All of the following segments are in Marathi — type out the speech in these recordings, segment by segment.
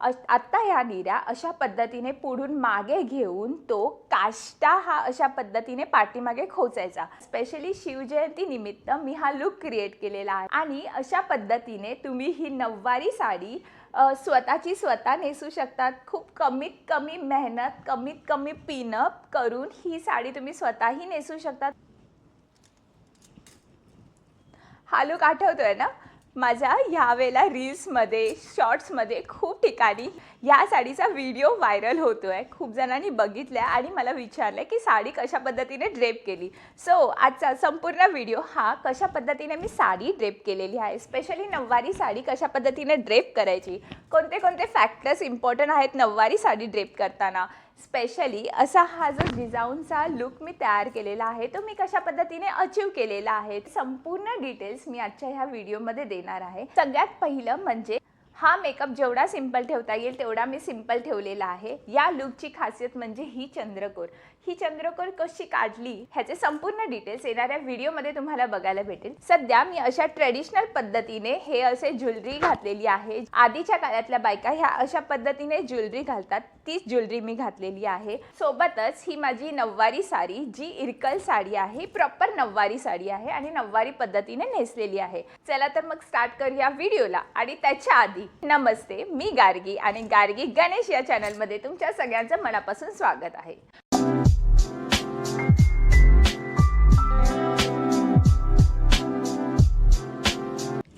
आत्ता ह्या निऱ्या अशा पद्धतीने पुढून मागे घेऊन तो काष्टा हा अशा पद्धतीने पाठीमागे खोचायचा. स्पेशली शिवजयंती निमित्त मी हा लुक क्रिएट केलेला आहे. आणि अशा पद्धतीने तुम्ही ही नऊवारी साडी स्वतःची स्वतः नेसू शकतात. खूप कमीत कमी मेहनत कमीत कमी पिनअप करून ही साडी तुम्ही स्वतःही नेसू शकतात. हा लुक आठवतोय ना? माझ्या ह्या वेळेला रील्समध्ये शॉर्ट्समध्ये खूप ठिकाणी ह्या साडीचा व्हिडिओ व्हायरल होतो आहे खूप जणांनी बघितल्या आणि मला विचारलं की साडी कशा पद्धतीने ड्रेप केली. सो आजचा संपूर्ण व्हिडिओ हा कशा पद्धतीने मी साडी ड्रेप केलेली आहे. स्पेशली नऊवारी साडी कशा पद्धतीने ड्रेप करायची. कोणते कोणते फॅक्टर्स इम्पॉर्टंट आहेत नऊवारी साडी ड्रेप करताना? स्पेशली असा हा जो जिजाऊंचा लुक मी तयार केलेला आहे तो मी कशा पद्धतीने अचीव केलेला आहे संपूर्ण डिटेल्स मी आजच्या ह्या व्हिडिओमध्ये देणार आहे. सगळ्यात पहिलं म्हणजे हा मेकअप जेवढा सिंपल ठेवता येईल तेवढा मी सिंपल ठेवलेला आहे. या लुकची खासियत म्हणजे ही चंद्रकोर. ही चंद्रकोर कशी काढली ह्याचे संपूर्ण डिटेल्स येणाऱ्या व्हिडिओमध्ये तुम्हाला बघायला भेटेल. सध्या मी अशा ट्रेडिशनल पद्धतीने हे असे ज्वेलरी घातलेली आहे. आधीच्या काळातल्या बायका ह्या अशा पद्धतीने ज्वेलरी घालतात. तीच ज्वेलरी मी घातलेली आहे. सोबतच ही माझी नऊवारी साडी जी इरकल साडी आहे प्रॉपर नऊवारी साडी आहे आणि नऊवारी पद्धतीने नेसलेली आहे. चला तर मग स्टार्ट करूया व्हिडिओला. आणि त्याच्या आधी नमस्ते मी गार्गी आणि गार्गी गणेश या चॅनलमध्ये तुमच्या सगळ्यांचं मनापासून स्वागत आहे.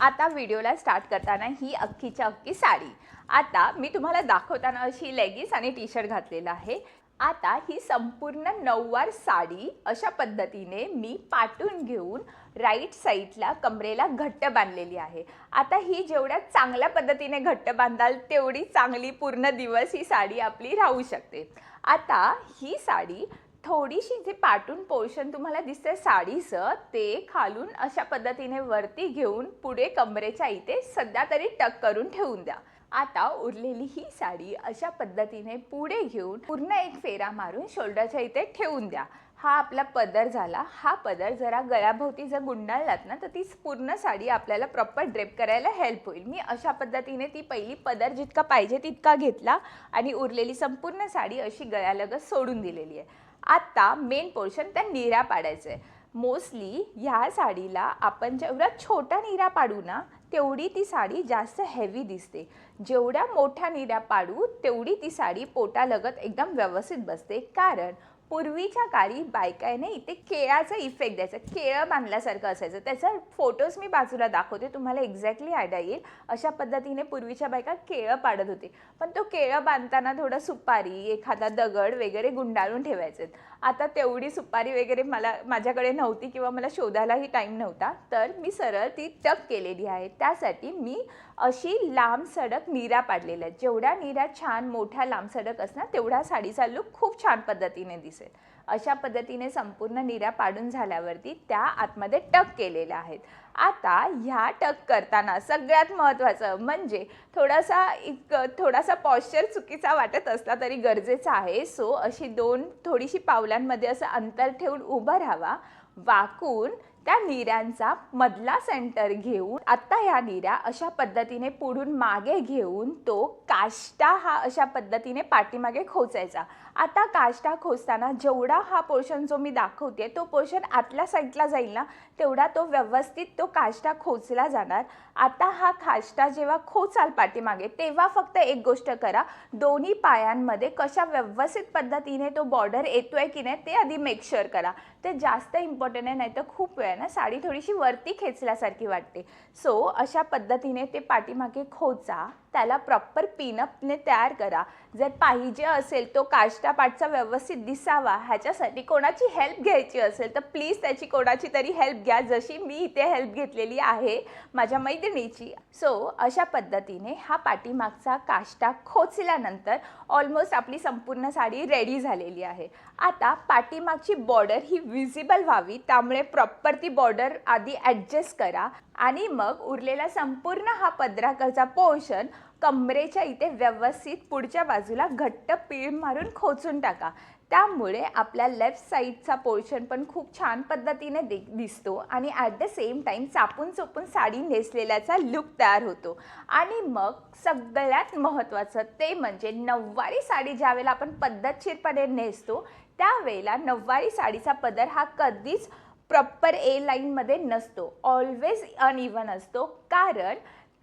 आता व्हिडिओला स्टार्ट करताना ही अख्खीच्या अख्खी साडी. आता मी तुम्हाला दाखवताना अशी लेगिन्स आणि टी शर्ट घातलेलं आहे. आता ही संपूर्ण नऊवार साडी अशा पद्धतीने मी पाटून घेऊन राईट साईडला कमरेला घट्ट बांधलेली आहे. आता ही जेवढ्या चांगल्या पद्धतीने घट्ट बांधाल तेवढी चांगली पूर्ण दिवस ही साडी आपली राहू शकते. आता ही साडी थोडीशी जे पाटून पोर्शन तुम्हाला दिसतंय साडीचं ते खालून अशा पद्धतीने वरती घेऊन पुढे कमरेच्या इथे सध्या तरी टक करून ठेवून द्या. आता उरलेली ही साडी अशा पद्धतीने पुढे घेऊन पूर्ण एक फेरा मारून शोल्डरच्या इथे ठेवून द्या. हा आपला पदर झाला. हा पदर जरा गळ्याभोवती जर गुंडाळलात ना तर ती पूर्ण साडी आपल्याला प्रॉपर ड्रेप करायला हेल्प होईल. मी अशा पद्धतीने ती पहिली पदर जितका पाहिजे तितका घेतला आणि उरलेली संपूर्ण साडी अशी गळ्यालगत सोडून दिलेली आहे. आत्ता मेन पोर्शन त्या निऱ्या पाडायचं आहे मोस्टली ह्या साडीला आपण जेवढा छोटा निरा पाडू ना तेवढी ती साडी जास्त हेवी दिसते. जेवढ्या मोठ्या निऱ्या पाडू तेवढी ती साडी पोटालगत एकदम व्यवस्थित बसते. कारण पूर्वीच्या काळी बायकाने इथे केळाचा इफेक्ट द्यायचा. केळं बांधल्यासारखं असायचं. त्याचा फोटोज मी बाजूला दाखवते तुम्हाला एक्झॅक्टली आयडिया येईल. अशा पद्धतीने पूर्वीच्या बायका केळं पाडत होते. पण तो केळं बांधताना थोडं सुपारी एखादा दगड वगैरे गुंडाळून ठेवायचे. आता तेवढी सुपारी वगैरे मला माझ्याकडे नव्हती किंवा मला शोधायलाही टाईम नव्हता तर मी सरळ ती टक केलेली आहे. त्यासाठी मी अशी लांब सडक निऱ्या पाडलेल्या आहेत. जेवढ्या निऱ्या छान मोठ्या लांब सडक असणार तेवढा साडीचा लुक खूप छान पद्धतीने दिसेल. अशा पद्धतीने संपूर्ण निऱ्या पाडून झाल्यावरती त्या आतमध्ये टक केलेल्या आहेत. आता ह्या टक करताना सगळ्यात महत्त्वाचं म्हणजे थोडासा एक थोडासा पॉश्चर चुकीचा वाटत असला तरी गरजेचा आहे. सो अशी दोन थोडीशी पावलांमध्ये असं अंतर ठेवून उभं राहावा. वाकून त्या निऱ्यांचा मधला सेंटर घेऊन आत्ता ह्या निऱ्या अशा पद्धतीने पुढून मागे घेऊन तो काष्टा हा अशा पद्धतीने पाठीमागे खोचायचा. आता काष्टा खोचताना जेवढा हा पोर्शन जो मी दाखवते तो पोर्शन आतल्या साईडला जाईल ना तेवढा तो व्यवस्थित तो काष्टा खोचला जाणार. आता हा काष्टा जेव्हा खोचाल पाठीमागे तेव्हा फक्त एक गोष्ट करा दोन्ही पायांमध्ये कशा व्यवस्थित पद्धतीने तो बॉर्डर येतोय की नाही ते आधी मेकशुअर करा. ते जास्त इम्पॉर्टंट आहे नाही तर खूप वेळ ना साडी थोडीशी वरती खेचल्यासारखी वाटते. सो अशा पद्धतीने ते पाठीमागे खोचा त्याला प्रॉपर पिनअपने तयार करा. जर पाहिजे असेल तो काष्टापाठचा व्यवस्थित दिसावा. ह्याच्यासाठी कोणाची हेल्प घ्यायची असेल तर प्लीज त्याची कोणाची तरी हेल्प घ्या. जशी मी इथे हेल्प घेतलेली आहे माझ्या मैत्रिणीची. सो अशा पद्धतीने हा पाठीमागचा काष्टा खोचल्यानंतर ऑलमोस्ट आपली संपूर्ण साडी रेडी झालेली आहे. आता पाठीमागची बॉर्डर ही विजिबल व्हावी. त्यामुळे प्रॉपर ती बॉर्डर आधी ॲडजस्ट करा. आणि मग उरलेला संपूर्ण हा पदराकाचा पोर्शन कमरेच्या इथे व्यवस्थित पुढच्या बाजूला घट्ट पीळ मारून खोचून टाका. त्यामुळे आपल्या लेफ्ट साईडचा पोर्शन पण खूप छान पद्धतीने दि दिसतो आणि ॲट द सेम टाईम चापून चोपून साडी नेसलेल्याचा लुक तयार होतो. आणि मग सगळ्यात महत्त्वाचं ते म्हणजे नऊवारी साडी ज्यावेळेला आपण पद्धतशीरपणे नेसतो त्यावेळेला नऊवारी साडीचा पदर हा कधीच प्रॉपर ए लाईनमध्ये नसतो. ऑलवेज अनइवन असतो. कारण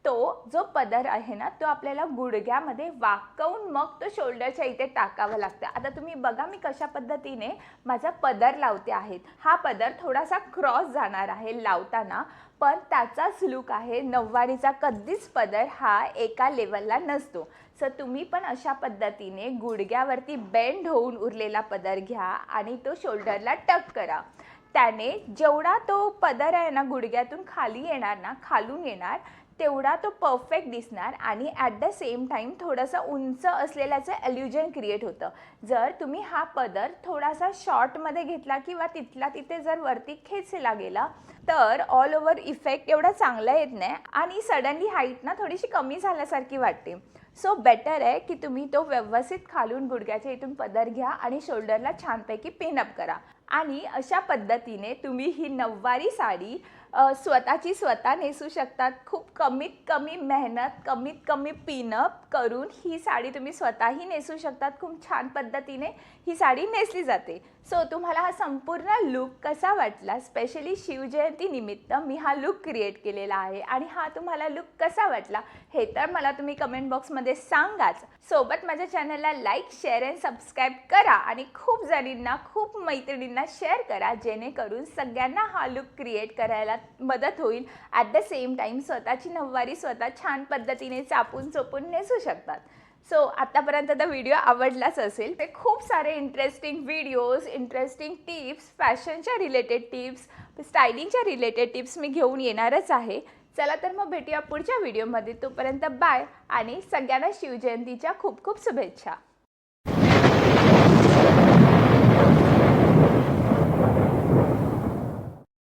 तो जो पदर आहे ना तो आपल्याला गुडघ्यामध्ये वाकवून मग तो शोल्डरच्या इथे टाकावा लागतं. आता तुम्ही बघा मी कशा पद्धतीने माझा पदर लावते आहेत. हा पदर थोडासा क्रॉस जाणार आहे लावताना पण त्याचाच लुक आहे. नऊवारीचा कधीच पदर हा एका लेवलला नसतो. सो तुम्ही पण अशा पद्धतीने गुडघ्यावरती बेंड होऊन उरलेला पदर घ्या आणि तो शोल्डरला टक करा. त्याने जेवढा तो पदर आहे ना गुडघ्यातून खाली येणार ना खालून येणार तेवढा तो परफेक्ट दिसणार आणि ॲट द सेम टाईम थोडंसं उंच असलेल्याचं एल्युजन क्रिएट होतं. जर तुम्ही हा पदर थोडासा शॉर्टमध्ये घेतला किंवा तिथला तिथे जर वरती खेचला गेला तर ऑल ओव्हर इफेक्ट एवढा चांगला येत नाही आणि सडनली हाईट ना थोडीशी कमी झाल्यासारखी वाटते. सो बेटर आहे की तुम्ही तो व्यवस्थित खालून गुडघ्याच्या इथून पदर घ्या आणि शोल्डरला छानपैकी पिनअप करा. आणि अशा पद्धतीने तुम्ही ही नऊवारी साडी स्वतःची स्वतः नेसू शकतात. खूप कमीत कमी मेहनत कमीत कमी पिनअप करून ही साडी तुम्ही स्वतःही नेसू शकतात. खूप छान पद्धतीने ही साडी नेसली जाते. सो तुम्हाला हा संपूर्ण लुक कसा वाटला? स्पेशली शिवजयंतीनिमित्त मी हा लुक क्रिएट केलेला आहे. आणि हा तुम्हाला लुक कसा वाटला? हे तर मला तुम्ही कमेंट बॉक्समध्ये सांगाच. सोबत माझ्या चॅनलला लाईक शेअर अँड सबस्क्राईब करा. आणि खूप जणींना खूप मैत्रिणींना शेअर करा. जेणेकरून सगळ्यांना हा लुक क्रिएट करायला मदत होईल. ॲट द सेम टाईम स्वतःची नऊवारी स्वतः छान पद्धतीने चापून चोपून नेसू शकतात. सो आत्तापर्यंत तर व्हिडिओ आवडलाच असेल. ते खूप सारे इंटरेस्टिंग व्हिडिओज इंटरेस्टिंग टिप्स फॅशनच्या रिलेटेड टिप्स स्टायलिंगच्या रिलेटेड टिप्स मी घेऊन येणारच आहे. चला तर मग भेटूया पुढच्या व्हिडिओमध्ये तोपर्यंत बाय आणि सगळ्यांना शिवजयंतीच्या खूप खूप शुभेच्छा.